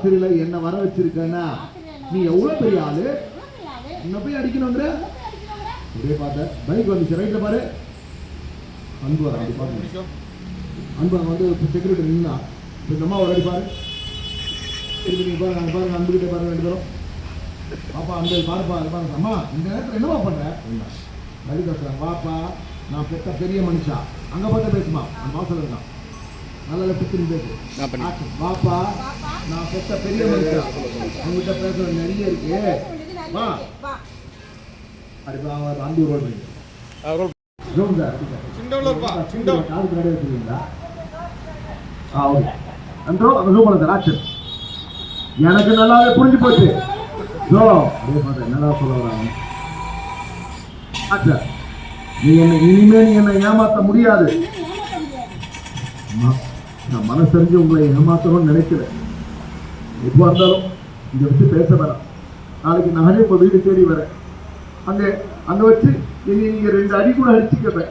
ஆசிரியர்ல என்ன வர வச்சிருக்கனா நீ எவ்வளவு பெரிய ஆளு? என்ன போய் அடிக்கணுங்கிற ஒரே பார்த்த பைக் வந்துச்சு. ரைட்ல பாரு. அன்பு வர அப்படி பாருங்க. அன்பு அங்க வந்து செக்யூரிட்டி நின்னா இப்ப இந்த அம்மா ஒரு அடி பாரு. திருப்பி நீங்க பாருங்க அங்க பாருங்க அன்பு கிட்ட பாருங்க ரெண்டு பேரும். பாப்பா அந்த பாருப்பா அது பாருங்க. அம்மா இந்த நேரத்தில் என்னவா பண்ற? வழி வாப்பா நான் பெத்த பெரிய மனுஷா. அங்க பார்த்தா பேசுமா? அந்த வாசல் இருக்கான் நல்ல பித்திரி பேசு நான் பெத்த பெரிய மனுஷா உங்ககிட்ட பேசுற நிறைய இருக்கு. வா. அடுத்து அவர் அன்பு ரோல் பண்ணி ஜோம் சார் சிண்டோலப்பா, சிண்டோ வச்சிருக்கீங்களா? Ah okay. அந்த எனக்கு நல்லாவே புரிஞ்சு போச்சு. ஜோ அப்படியே பார்த்தேன் என்னடா சொல்ல வராங்க ஆக்ஷன் நீ என்ன இனிமே நீ என்னை ஏமாத்த முடியாது. அம்மா, நான் மனசறிஞ்சு உங்களை ஏமாத்தணும்னு நினைக்கிறேன். எப்போ இருந்தாலும் இதை வச்சு பேச வேணாம். நாளைக்கு நானே உங்கள் வீடு தேடி வரேன். அங்கே அங்கே வச்சு நீங்கள் ரெண்டு அடி கூட அடிச்சுக்கப்பேன்